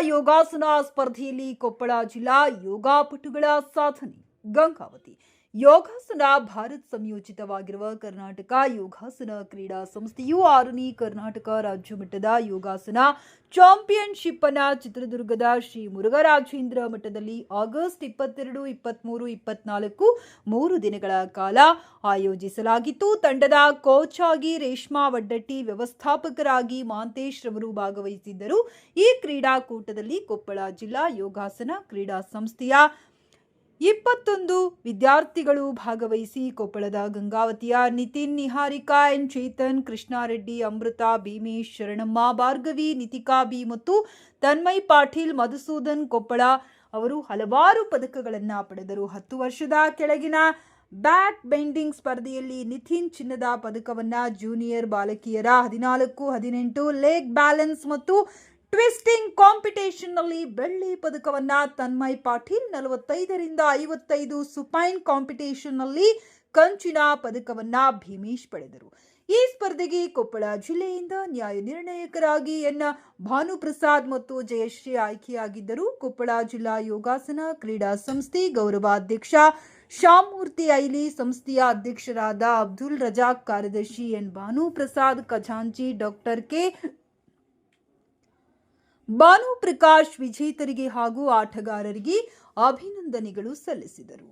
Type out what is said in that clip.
ಯೋಗಾಸನ ಸ್ಪರ್ಧೆಯಲ್ಲಿ ಕೊಪ್ಪಳ ಜಿಲ್ಲಾ ಯೋಗಾಪಟುಗಳ ಸಾಧನೆ. ಗಂಗಾವತಿ ಯೋಗಾಸನ ಭಾರತ್ ಸಂಯೋಜಿತವಾಗಿರುವ ಕರ್ನಾಟಕ ಯೋಗಾಸನ ಕ್ರೀಡಾ ಸಂಸ್ಥೆಯು ಆರನೇ ಕರ್ನಾಟಕ ರಾಜ್ಯ ಮಟ್ಟದ ಯೋಗಾಸನ ಚಾಂಪಿಯನ್ಶಿಪ್ ಅನ್ನ ಚಿತ್ರದುರ್ಗದ ಶ್ರೀ ಮುರುಘರಾಜೇಂದ್ರ ಮಠದಲ್ಲಿ ಆಗಸ್ಟ್ ಇಪ್ಪತ್ತೆರಡು, ಇಪ್ಪತ್ಮೂರು, ಇಪ್ಪತ್ನಾಲ್ಕು ಮೂರು ದಿನಗಳ ಕಾಲ ಆಯೋಜಿಸಲಾಗಿತ್ತು. ತಂಡದ ಕೋಚ್ ಆಗಿ ರೇಷ್ಮಾ ವಡ್ಡಟ್ಟಿ, ವ್ಯವಸ್ಥಾಪಕರಾಗಿ ಮಾಂತೇಶ್ ರವರು ಭಾಗವಹಿಸಿದ್ದರು. ಈ ಕ್ರೀಡಾಕೂಟದಲ್ಲಿ ಕೊಪ್ಪಳ ಜಿಲ್ಲಾ ಯೋಗಾಸನ ಕ್ರೀಡಾ ಸಂಸ್ಥೆಯ ಇಪ್ಪತ್ತೊಂದು ವಿದ್ಯಾರ್ಥಿಗಳು ಭಾಗವಹಿಸಿ ಕೊಪ್ಪಳದ ಗಂಗಾವತಿಯ ನಿತಿನ್ ನಿಹಾರಿಕಾ ಎನ್ ಚೇತನ್, ಕೃಷ್ಣಾರೆಡ್ಡಿ, ಅಮೃತ, ಭೀಮೇಶ್, ಶರಣಮ್ಮ, ಭಾರ್ಗವಿ, ನಿತಿಕಾ ಬಿ ಮತ್ತು ತನ್ಮಯ್ ಪಾಟೀಲ್, ಮಧುಸೂದನ್ ಕೊಪ್ಪಳ ಅವರು ಹಲವಾರು ಪದಕಗಳನ್ನು ಪಡೆದರು. ಹತ್ತು ವರ್ಷದ ಕೆಳಗಿನ ಬ್ಯಾಕ್ ಬೆಂಡಿಂಗ್ ಸ್ಪರ್ಧೆಯಲ್ಲಿ ನಿಥಿನ್ ಚಿನ್ನದ ಪದಕವನ್ನ ಜೂನಿಯರ್ ಬಾಲಕಿಯರ ಹದಿನಾಲ್ಕು, ಹದಿನೆಂಟು, ಲೇಗ್ ಬ್ಯಾಲೆನ್ಸ್ ಮತ್ತು ಟ್ವಿಸ್ಟಿಂಗ್ ಕಾಂಪಿಟೇಷನ್ನಲ್ಲಿ ಬೆಳ್ಳಿ ಪದಕವನ್ನ ತನ್ಮಯ್ ಪಾಟೀಲ್ ನಲವತ್ತೈದರಿಂದ ಐವತ್ತೈದು ಸುಪೈನ್ ಕಾಂಪಿಟೇಷನ್ನಲ್ಲಿ ಕಂಚಿನ ಪದಕವನ್ನ ಭೀಮೇಶ್ ಪಡೆದರು. ಈ ಸ್ಪರ್ಧೆಗೆ ಕೊಪ್ಪಳ ಜಿಲ್ಲೆಯಿಂದ ನ್ಯಾಯ ನಿರ್ಣಾಯಕರಾಗಿ ಎನ್. ಭಾನುಪ್ರಸಾದ್ ಮತ್ತು ಜಯಶ್ರೀ ಆಯ್ಕೆಯಾಗಿದ್ದರು. ಕೊಪ್ಪಳ ಜಿಲ್ಲಾ ಯೋಗಾಸನ ಕ್ರೀಡಾ ಸಂಸ್ಥೆ ಗೌರವಾಧ್ಯಕ್ಷ ಶಾಮೂರ್ತಿ ಐಲಿ, ಸಂಸ್ಥೆಯ ಅಧ್ಯಕ್ಷರಾದ ಅಬ್ದುಲ್ ರಜಾಕ್ ಕಾರ್ಯದರ್ಶಿ ಎನ್. ಭಾನುಪ್ರಸಾದ್, ಖಜಾಂಚಿ ಡಾಕ್ಟರ್ ಕೆ. ಭಾನು ಪ್ರಕಾಶ್ ವಿಜೇತರಿಗೆ ಹಾಗೂ ಆಟಗಾರರಿಗೆ ಅಭಿನಂದನೆಗಳು ಸಲ್ಲಿಸಿದರು.